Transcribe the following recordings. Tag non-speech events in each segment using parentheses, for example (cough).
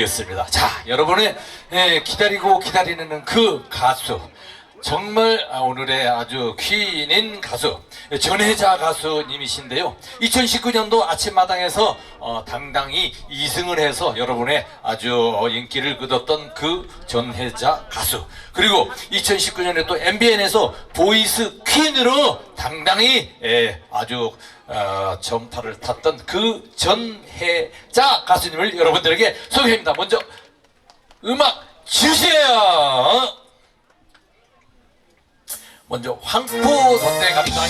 일이었습니다. 자, 여러분의 예, 기다리고 기다리는 그 가수. 정말 아, 오늘의 아주 퀸인 가수 전혜자 가수님이신데요. 2019년도 아침마당에서 어, 당당히 2승을 해서 여러분의 아주 어, 인기를 끌었던 그 전혜자 가수. 그리고 2019년에 또 MBN에서 보이스 퀸으로 당당히 예, 아주 어, 전파를 탔던 그 전혜자 가수님을 여러분들에게 소개합니다. 먼저 음악 주세요. 먼저 황포 덧대 갑니다.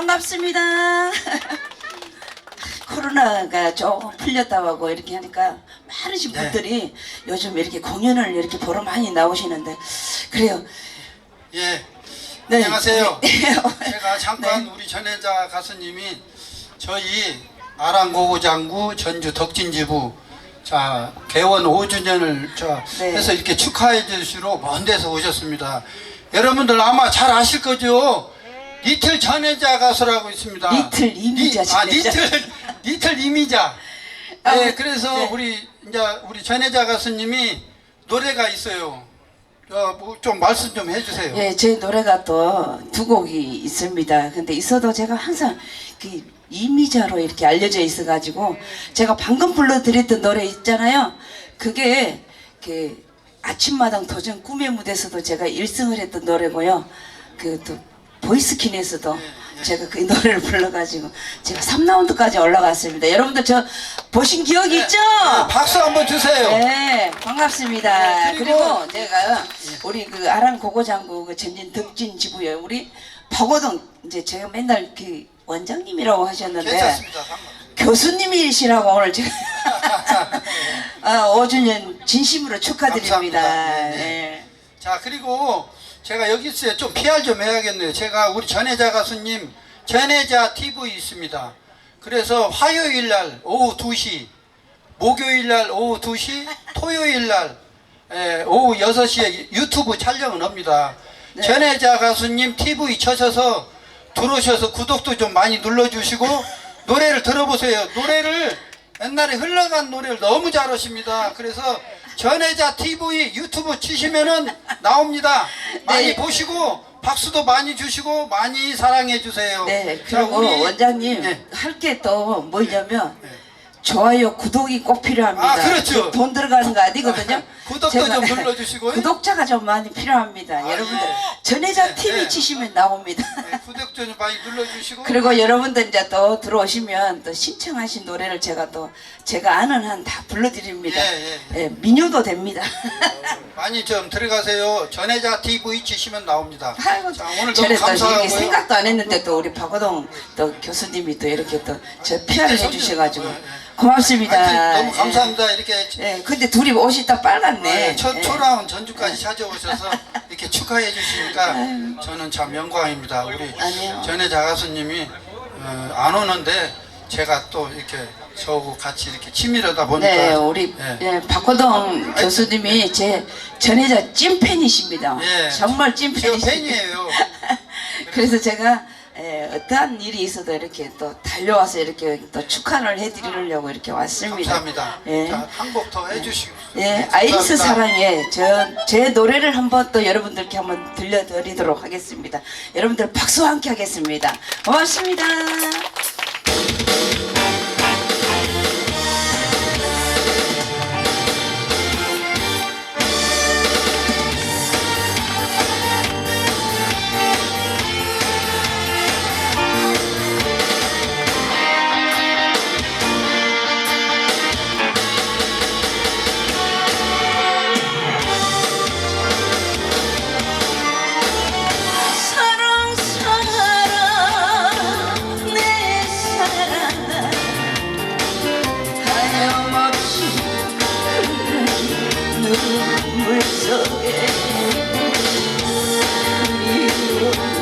반갑습니다. (laughs) 코로나가 조금 풀렸다고 하고 이렇게 하니까 많으신 네. 분들이 요즘 이렇게 공연을 이렇게 보러 많이 나오시는데 그래요. 예. 네. 안녕하세요. (laughs) 네. 제가 잠깐 우리 전혜자 가수님이 저희 아랑고고장구 전주 덕진지부 자 개원 5주년을 자 네. 해서 이렇게 축하해 주시러 먼 데서 오셨습니다. 여러분들 아마 잘 아실 거죠? 리틀 전혜자 가수라고 있습니다. 리틀 이미자 리- 아. 리틀 리틀 (laughs) 이미자. 아, 네, 그래서 네. 우리 이제 우리 전혜자 가수님이 노래가 있어요. 어, 뭐좀 말씀 좀 해주세요. 예, 제 노래가 또 두 곡이 있습니다. 근데 있어도 제가 항상 그 이미자로 이렇게 알려져 있어가지고 제가 방금 불러드렸던 노래 있잖아요. 그게 그 아침마당 도전 꿈의 무대에서도 제가 1승을 했던 노래고요. 그또 보이스킨에서도 제가 그 노래를 불러가지고 제가 3라운드까지 올라갔습니다. 여러분들 저 보신 기억이 있죠? 네, 박수 한번 주세요. 네, 반갑습니다. 네, 그리고, 그리고 제가 우리 그 아랑 고고장구 그 전진 덕진 지부에 우리 박호동 이제 제가 맨날 그 원장님이라고 하셨는데 괜찮습니다. 교수님이시라고 오늘 제가 (laughs) 아, 5주년 진심으로 축하드립니다. 네, 네. 네. 자 그리고 제가 여기 있어요. 좀 PR 좀 해야겠네요. 제가 우리 전혜자 가수님 전혜자 TV 있습니다. 그래서 화요일 날 오후 2시, 목요일 날 오후 2시, 토요일 날 예, 오후 6시에 유튜브 촬영을 합니다. 네. 전혜자 가수님 TV 쳐셔서 들어오셔서 구독도 좀 많이 눌러주시고 노래를 들어보세요. 노래를 옛날에 흘러간 노래를 너무 잘하십니다. 그래서 전혜자 TV 유튜브 치시면은 나옵니다. 많이 네. 보시고 박수도 많이 주시고 많이 사랑해 주세요. 네, 자, 그리고 우리- 원장님 네. 할 게 또 뭐냐면 네. 좋아요, 구독이 꼭 필요합니다. 아, 그렇죠. 돈 들어가는 거 아니거든요. 아, (laughs) 구독도 좀 눌러주시고요. (laughs) 구독자가 좀 많이 필요합니다. 아, 여러분들 예. 전혜자 네, TV 네. 치시면 나옵니다. 네, 구독 좀 많이 눌러주시고 그리고 여러분들 이제 또 들어오시면 또 신청하신 노래를 제가 또 제가 아는 한 다 불러드립니다. 예, 예, 민요도 됩니다. 많이 좀 들어가세요. 전혜자 TV 치시면 나옵니다. 아이고, 자, 오늘 너무 감사하고요. 생각도 안 했는데 또 우리 박호동 또 교수님이 또 이렇게 또저 피아를 네, 해주셔가지고. 고맙습니다. 하여튼 너무 감사합니다. 이렇게 예, 예, 근데 둘이 옷이 딱 빨갛네. 네, 첫 예. 초라운 전주까지 찾아오셔서 이렇게 축하해 주시니까 (laughs) 저는 참 영광입니다. 우리 아니요. 전혜자 가수님이 어, 안 오는데 제가 또 이렇게 저하고 같이 이렇게 친밀하다 보니까 네, 우리 예. 예, 박호동 교수님이 제 전혜자 찐팬이십니다. 예. 정말 찐팬이십니다. 팬이에요. (laughs) 그래서 제가 에, 어떠한 일이 있어도 이렇게 또 달려와서 이렇게 또 축하를 해드리려고 이렇게 왔습니다. 감사합니다. 예. 자, 한곡 더 해주시고. 예, 아이스 사랑에 저제 노래를 한번 또 여러분들께 한번 들려드리도록 하겠습니다. 여러분들 박수와 함께 하겠습니다. 고맙습니다. 눈물 속에 이리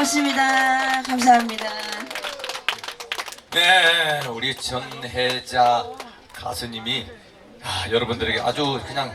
고맙습니다. 감사합니다. 네, 우리 전혜자 가수님이 아, 여러분들에게 아주 그냥